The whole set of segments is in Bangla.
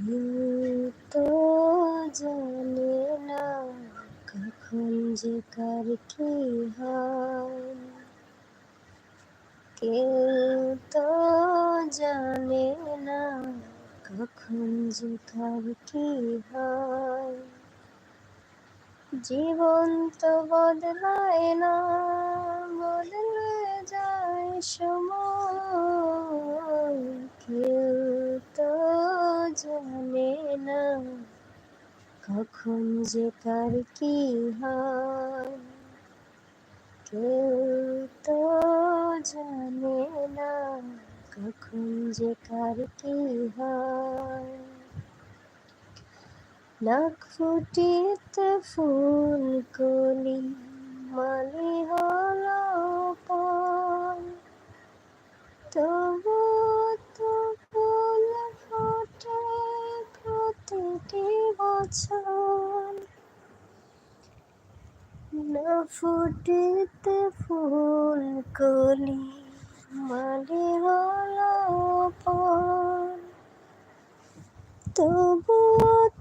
তো জানে না কখন যে কার কি হয় কেউ তো জানে না কখন যে কার কি হয় জীবন তো বদলায় না বদলে যায় কখন যে কার কি হয়? কেউ তো জানে না কখন যে কার কি হয়। ফুটিতে ফুল কলি মালি হলো ফুটিতে ফুল কলি, মালি হলো তবু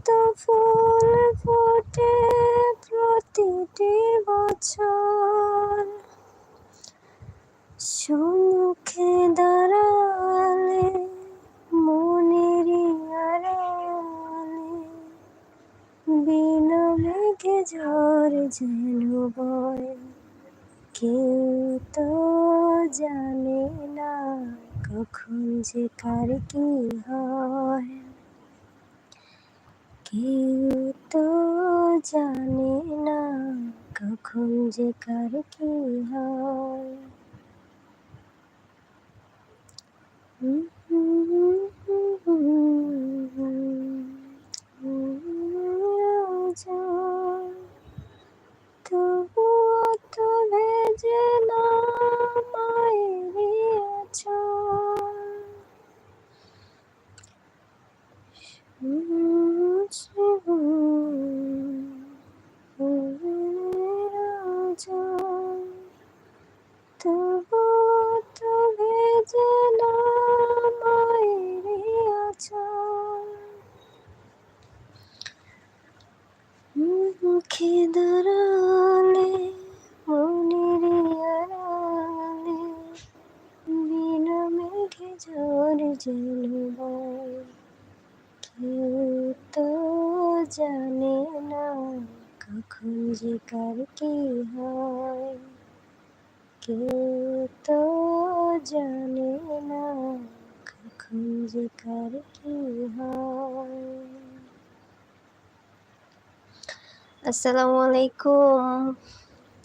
তো ফুল ফোটে প্রতিটি বছর। সম্মুখে দাঁড়ালে মনেরই আড়ালে বিনা ঝড় যেন বয়। কেউ তো জানে না কখন যে কার কি হয়। কেউ তো জানে না কখন যে কার কি হয়। রোজা জানে না কখন যে কার কি হয় কেউ তো জানে না কখন যে কার কি হয় আসসালামু আলাইকুম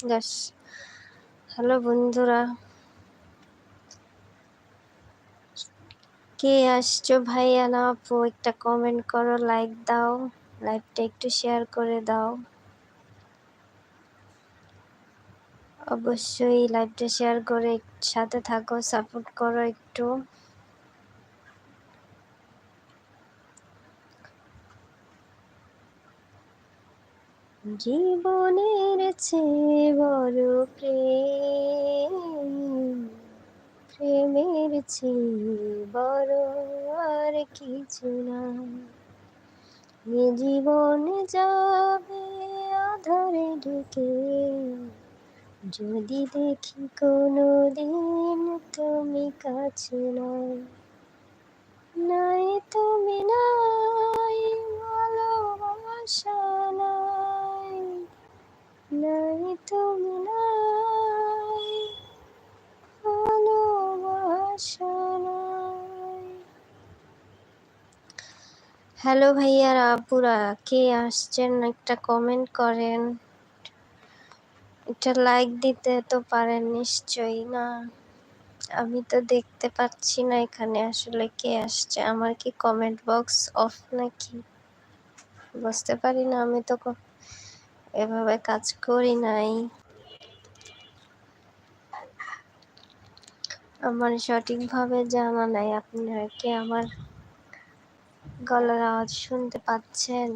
গাছ হ্যালো বন্ধুরা কে আসছো ভাইয়া? না আপু, একটা কমেন্ট করো লাইক দাও। লাইভটা একটু শেয়ার করে দাও। অবশ্যই লাইভটা শেয়ার করে সাথে থাকো, সাপোর্ট করো একটু। জীবনের চেয়ে বড় প্রেম, প্রেমের চেয়ে বড় আর কিছু না এ জীবন যাবে আধারে ঢুকে যদি দেখি কোনো দিন তুমি কাছে নাই। নাই তুমি নাই, ভালোবাসা নাই। নাই তুমি নাই, ভালোবাসা নাই হ্যালো ভাইয়ারা আপুরা কে আসছেন? একটা কমেন্ট করেন। একটা লাইক দিতে তো পারেন নিশ্চয়ই, না? আমি তো দেখতে পাচ্ছি না এখানে আসলে কে আসছে। আমার কি কমেন্ট বক্স অফ নাকি? বুঝতে পারি না, আমি তো এভাবে কাজ করি নাই। আমার সঠিকভাবে জানা নাই, আপনারা কি? আমার গলার আওয়াজ শুনতে পাচ্ছেন?